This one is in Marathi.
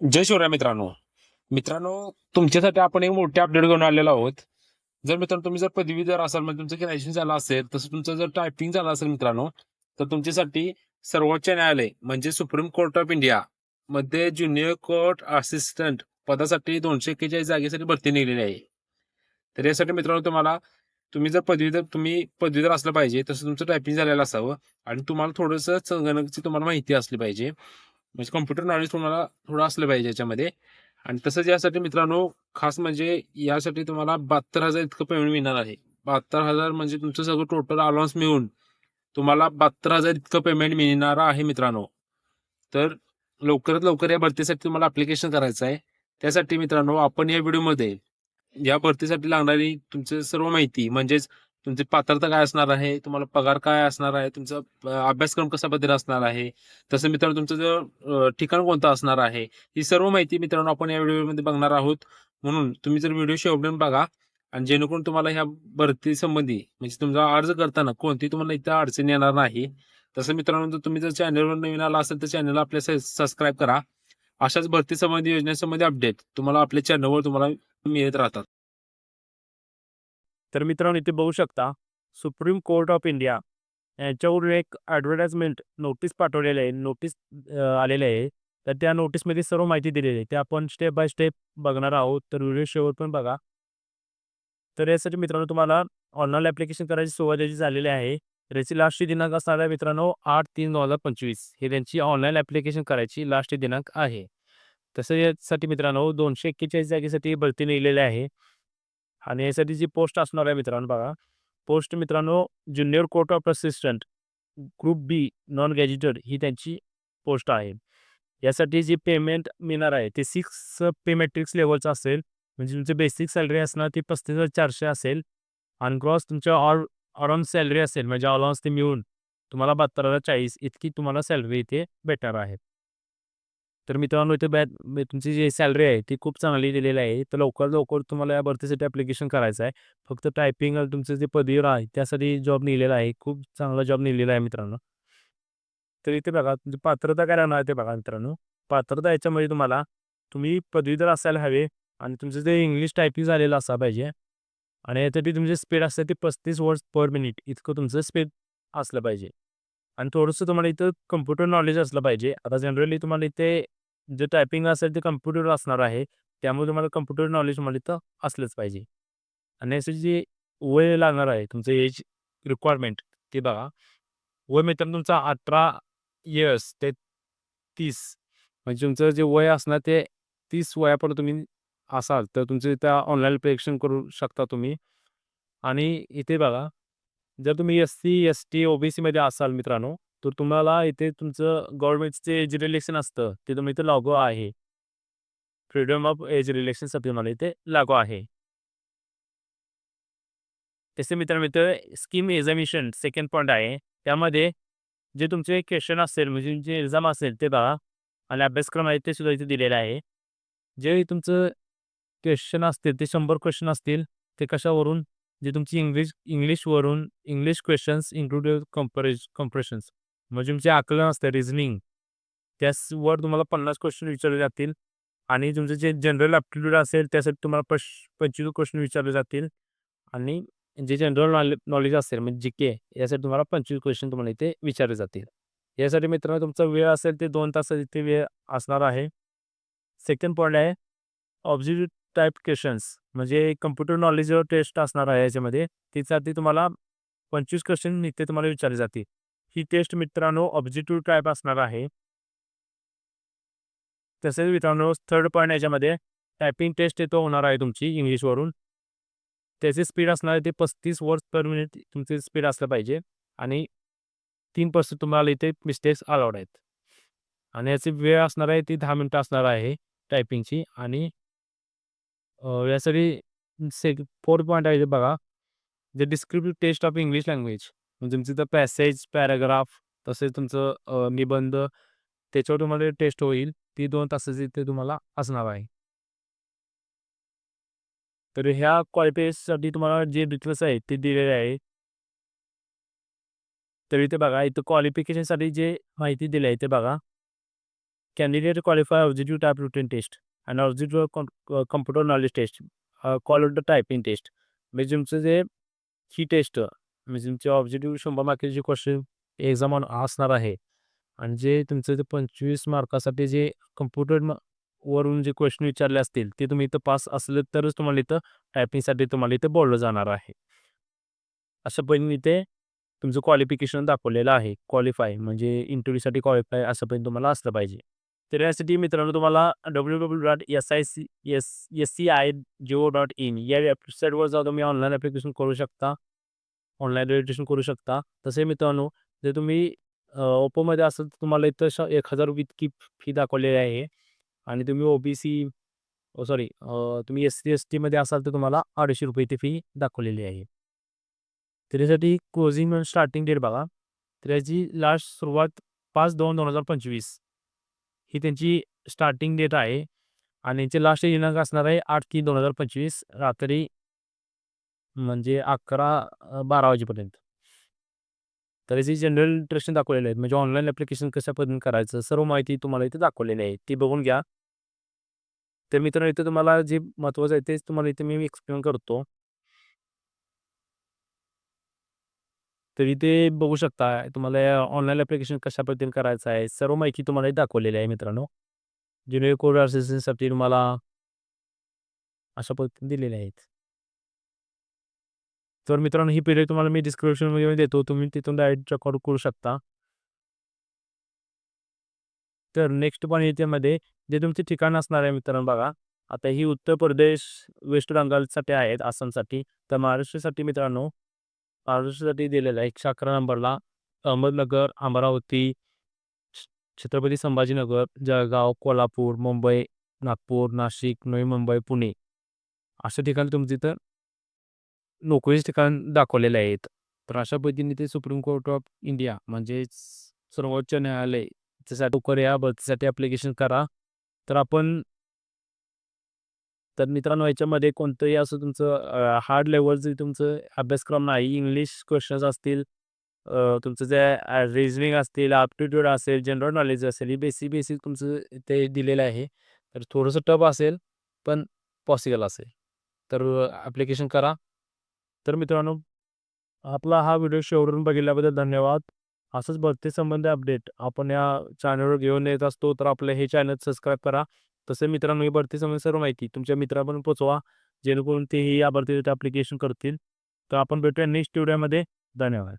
जय शिवराय मित्रांनो. मित्रांनो तुमच्यासाठी आपण एक मोठे अपडेट घेऊन आलेलो आहोत. जर मित्रांनो तुम्ही जर पदवीधर असाल म्हणजे तुमचं ग्रॅज्युएशन झालं असेल तसं तुमचं जर टायपिंग झालं असेल मित्रांनो तर तुमच्यासाठी सर्वोच्च न्यायालय म्हणजे सुप्रीम कोर्ट ऑफ इंडिया मध्ये ज्युनियर कोर्ट असिस्टंट पदासाठी दोनशे एक्केचाळीस जागेसाठी भरती निघलेली आहे. तर यासाठी मित्रांनो तुम्हाला तुम्ही जर पदवीधर तुम्ही पदवीधर असलं पाहिजे तसं तुमचं टायपिंग झालेलं असावं आणि तुम्हाला थोडंसं संगणकाची तुम्हाला माहिती असली पाहिजे. म्हणजे कम्प्युटर नॉलेज तुम्हाला थोडं असलं पाहिजे याच्यामध्ये. आणि तसंच यासाठी मित्रांनो खास म्हणजे यासाठी तुम्हाला बहात्तर हजार इतकं पेमेंट मिळणार आहे. बहात्तर हजार म्हणजे तुमचं सगळं टोटल अलाउन्स मिळून तुम्हाला बहात्तर हजार इतकं पेमेंट मिळणार आहे मित्रांनो. तर लवकरात लवकर या भरतीसाठी तुम्हाला अप्लिकेशन करायचं आहे. त्यासाठी मित्रांनो आपण या व्हिडिओमध्ये या भरतीसाठी लागणारी तुमची सर्व माहिती म्हणजेच तुमची पात्रता काय असणार आहे? तुम्हाला पगार काय असणार आहे? तुमचा अभ्यासक्रम कसा पद्धतीने असणार आहे? तसं मित्रांनो तुमचं जर ठिकाण कोणतं असणार आहे? ही सर्व माहिती मित्रांनो आपण या व्हिडिओमध्ये बघणार आहोत. म्हणून तुम्ही जर व्हिडिओ शेवटून बघा आणि जेणेकरून तुम्हाला ह्या भरती संबंधी म्हणजे तुमचा अर्ज करताना कोणती तुम्हाला इथं अडचण येणार नाही. तसं मित्रांनो जर तुम्ही जर चॅनलवर नवीन आला असेल तर चॅनलला आपल्या सबस्क्राईब करा. अशाच भरती संबंधी योजनेसंबंधी अपडेट तुम्हाला आपल्या चॅनलवर तुम्हाला मिळत राहतात. तर मित्रांनो इथे बघू शकता सुप्रीम कोर्ट ऑफ इंडिया यांच्यावरून एक ॲडव्हर्टाइजमेंट नोटीस पाठवलेलं आहे. नोटीस आलेलं आहे. तर त्या नोटीसमध्ये सर्व माहिती दिलेली आहे. ते आपण स्टेप बाय स्टेप बघणार आहोत. तर व्हिडिओ शेवट पण बघा. तर यासाठी मित्रांनो तुम्हाला ऑनलाईन ॲप्लिकेशन करायची सुरुवात याची झालेली आहे. त्याची लास्टची दिनांक असणार आहे मित्रांनो आठ तीन दोन हजार पंचवीस. हे त्यांची ऑनलाईन ॲप्लिकेशन करायची लास्ट दिनांक आहे. तसं यासाठी मित्रांनो दोनशे एक्केचाळीस जागेसाठी भरती नेलेली आहे. आणि यासाठी जी पोस्ट असणार आहे मित्रांनो बघा पोस्ट मित्रांनो junior court of assistant group B non gazetted ही त्यांची पोस्ट आहे. यासाठी जी पेमेंट मिळणार आहे ते सिक्स पे मॅट्रिक्स लेवलचं असेल म्हणजे तुमची बेसिक सॅलरी असणार ती पस्तीस हजार चारशे असेल. आणि क्रॉस तुमच्या ऑल अराउंड सॅलरी असेल म्हणजे अलाउन्स ते मिळून तुम्हाला बहात्तर हजार चाळीस इतकी तुम्हाला सॅलरी इथे भेटणार आहे. तर मित्रांनो इथे बॅ तुमची जी सॅलरी आहे ती खूप चांगली दिलेली आहे. तर लवकर लवकर तुम्हाला या भरतीसाठी ॲप्लिकेशन करायचं आहे. फक्त टायपिंग तुमचं जे पदवीवर आहे त्यासाठी जॉब निघलेला आहे. खूप चांगला जॉब निघलेला आहे मित्रांनो. तर इथे बघा तुमची पात्रता काय राहणार आहे ते बघा मित्रांनो. पात्रता याच्यामध्ये तुम्हाला तुम्ही पदवीधर असायला हवे आणि तुमचं जे इंग्लिश टायपिंग झालेलं असा पाहिजे. आणि यासाठी तुमचे स्पीड असतं ते पस्तीस वर्ड्स पर मिनिट इतकं तुमचं स्पीड असलं पाहिजे. आणि थोडंसं तुम्हाला इथं कम्प्युटर नॉलेज असलं पाहिजे. आता जनरली तुम्हाला इथे जे टायपिंग असेल ते कम्प्युटर असणार आहे त्यामुळे तुम्हाला कम्प्युटर नॉलेज मला इथं असलंच पाहिजे. आणि याचं जे वय लागणार आहे तुमचं एज रिक्वायरमेंट ते बघा. वय मित्रांनो तुमचा अठरा इयर्स ते तीस म्हणजे तुमचं जे वय असणार ते तीस वयापर्यंत तुम्ही असाल तर तुमचं इथं ऑनलाईन प्रेक्षण करू शकता तुम्ही. आणि इथे बघा जर तुम्ही S C S T O B सीमध्ये असाल मित्रांनो तर तुम्हाला इथे तुमचं गव्हर्नमेंटचे एज रिलेक्शन असतं ते तुम्ही इथे लागू आहे. फ्रीडम ऑफ एज रिलेक्शनसाठी तुम्हाला इथे लागू आहे. तसे मित्रांनो इथं स्कीम एक्झामिशन सेकंड पॉईंट आहे. त्यामध्ये जे तुमचे क्वेश्चन असेल म्हणजे जे एक्झाम असेल ते बघा. आणि अभ्यासक्रम आहे ते सुद्धा इथे दिलेले आहे. जे तुमचं क्वेश्चन असतील ते शंभर क्वेश्चन असतील ते कशावरून? जे तुमची English इंग्लिशवरून English questions included comprehension comprehensions म्हणजे तुमचे आकलन असतं रिझनिंग त्यावर तुम्हाला पन्नास क्वेश्चन विचारले जातील. आणि तुमचं जे जनरल ॲप्टिट्यूड असेल त्यासाठी तुम्हाला पश पंचवीस क्वेश्चन विचारले जातील. आणि जे जनरल नॉले नॉलेज असेल म्हणजे जी के यासाठी तुम्हाला पंचवीस क्वेश्चन तुम्हाला इथे विचारले जातील. यासाठी मित्रांनो तुमचा वेळ असेल ते दोन तास इथे वेळ असणार आहे. सेकंड पॉईंट आहे ऑब्जेक्टिव्ह टाईप क्वेश्चन्स म्हणजे कम्प्युटर नॉलेज टेस्ट असणार आहे याच्यामध्ये. त्यासाठी तुम्हाला पंचवीस क्वेश्चन इथे तुम्हाला विचारले जातील. ही टेस्ट मित्रांनो ऑब्जेक्टिव्ह टाईप असणार आहे. तसेच मित्रांनो थर्ड पॉईंट याच्यामध्ये टायपिंग टेस्ट येतो होणार आहे तुमची इंग्लिशवरून. त्याची स्पीड असणार आहे ते पस्तीस वर्ड्स पर मिनिट तुमची स्पीड असलं पाहिजे आणि तीन पर्सेंट तुम्हाला इथे मिस्टेक्स अलाउड आहेत. आणि याची वेळ असणार आहे ती दहा मिनटं असणार आहे टायपिंगची आणि यासाठी से फोर्थ पॉईंट आहे बघा. जे descriptive test of English language. म्हणजे तुमचं तर पॅसेज पॅराग्राफ तसेच तुमचं निबंध त्याच्यावर तुम्हाला टेस्ट होईल. ती दोन तासाची ते तुम्हाला असणार आहे. तर ह्या क्वालिफिकेशनसाठी तुम्हाला जे डिटेल्स आहेत ते दिलेले आहे. तर इथे बघा इथं क्वालिफिकेशनसाठी जे माहिती दिली आहे ते बघा. Candidate qualify objective type routine test आणि objective computer knowledge test call the typing test म्हणजे तुमचं जे ही टेस्ट म्हणजे तुमचे ऑब्जेक्टिव्ह शंभर मार्काचे क्वेश्चन एक्झाम असणार आहे आणि जे तुमचं ते पंचवीस मार्कासाठी जे कम्प्युटर वरून जे क्वेश्चन विचारले असतील ते तुम्ही इथं पास असले तरच तुम्हाला इथं टायपिंगसाठी तुम्हाला इथं बोललं जाणार आहे अशा पद्धतीने इथे तुमचं क्वालिफिकेशन दाखवलेलं आहे क्वालिफाय म्हणजे इंटरव्ह्यूसाठी क्वालिफाय असं पण तुम्हाला असलं पाहिजे तर यासाठी मित्रांनो तुम्हाला W W dot S I C S S C I geo dot in या वेबसाईटवर जाऊन तुम्ही ऑनलाईन ॲप्लिकेशन करू शकता. ऑनलाईन रजिस्ट्रेशन करू शकता. तसे मित्रांनो जर तुम्ही ओप्पोमध्ये असाल तर तुम्हाला इथं श एक हजार रुपये इतकी फी दाखवलेली आहे. आणि तुम्ही ओ बी सी सॉरी तुम्ही एस सी एस टीमध्ये असाल तर तुम्हाला अडीचशे रुपये इथे फी दाखवलेली आहे. त्याच्यासाठी क्लोजिंग आणि स्टार्टिंग डेट बघा. तर याची लास्ट सुरुवात पाच दोन दोन हजार पंचवीस. ही त्यांची स्टार्टिंग डेट आहे. आणि यांचे लास्ट दिनांक असणार आहे आठ तीन दोन हजार पंचवीस. रात्री म्हणजे अकरा बारा वाजेपर्यंत. तर याची जनरल इंट्रक्शन दाखवलेले आहेत. म्हणजे ऑनलाईन ॲप्लिकेशन कशा पद्धतीने करायचं? सर्व माहिती तुम्हाला इथे दाखवलेली आहे. ती बघून घ्या. तर मित्रांनो इथे तुम्हाला जे महत्त्वाचं आहे तेच तुम्हाला इथे मी एक्सप्लेन करतो. तर इथे बघू शकता तुम्हाला ऑनलाईन ॲप्लिकेशन कशा पद्धतीने करायचं आहे? सर्व माहिती तुम्हाला इथे दाखवलेली आहे मित्रांनो. ज्युनियर कोड असिस्टंटसाठी तुम्हाला अशा पद्धतीने दिलेले आहेत. तर मित्रांनो ही पी तुम्हाला मी डिस्क्रिप्शनमध्ये देतो. तुम्ही तिथून डायरेक्ट चेकआउट करू शकता. तर नेक्स्ट पण याच्यामध्ये जे तुमचे ठिकाण असणार आहे मित्रांनो बघा. आता ही उत्तर प्रदेश वेस्ट बंगालसाठी आहेत आसामसाठी. तर महाराष्ट्रासाठी मित्रांनो महाराष्ट्रासाठी दिलेलं आहे एकशे अकरा नंबरला अहमदनगर अमरावती छत्रपती संभाजीनगर जळगाव कोल्हापूर मुंबई नागपूर नाशिक नवी मुंबई पुणे. अशा ठिकाणी तुमची तर नोकरीचे ठिकाण दाखवलेले आहेत. तर अशा पद्धतीने ते सुप्रीम कोर्ट ऑफ इंडिया म्हणजेच सर्वोच्च न्यायालय त्यासाठी लवकर या भरतीसाठी ॲप्लिकेशन करा. तर आपण तर मित्रांनो याच्यामध्ये कोणतंही असं तुमचं हार्ड लेवलचं तुमचं अभ्यासक्रम नाही इंग्लिश क्वेश्चन्स असतील तुमचं जे रिजनिंग असतील ॲप्टिट्यूड असेल जनरल नॉलेज असेल ही बेसिक बेसिक तुमचं ते दिलेलं आहे. तर थोडंसं टफ असेल पण पॉसिबल असेल. तर ॲप्लिकेशन करा. तर मित्रांनो आपला हा व्हिडिओ शेवटून बघितल्याबद्दल धन्यवाद. असंच भरती संबंधी अपडेट आपण या चॅनलवर घेऊन येत असतो तर आपलं हे चॅनल सबस्क्राईब करा. तसे मित्रांनो ही भरती संबंधी सर्व माहिती तुमच्या मित्रांपर्यंत पोचवा जेणेकरून तेही या भरतीसाठी ॲप्लिकेशन करतील. तर आपण भेटूया नेक्स्ट व्हिडिओमध्ये धन्यवाद.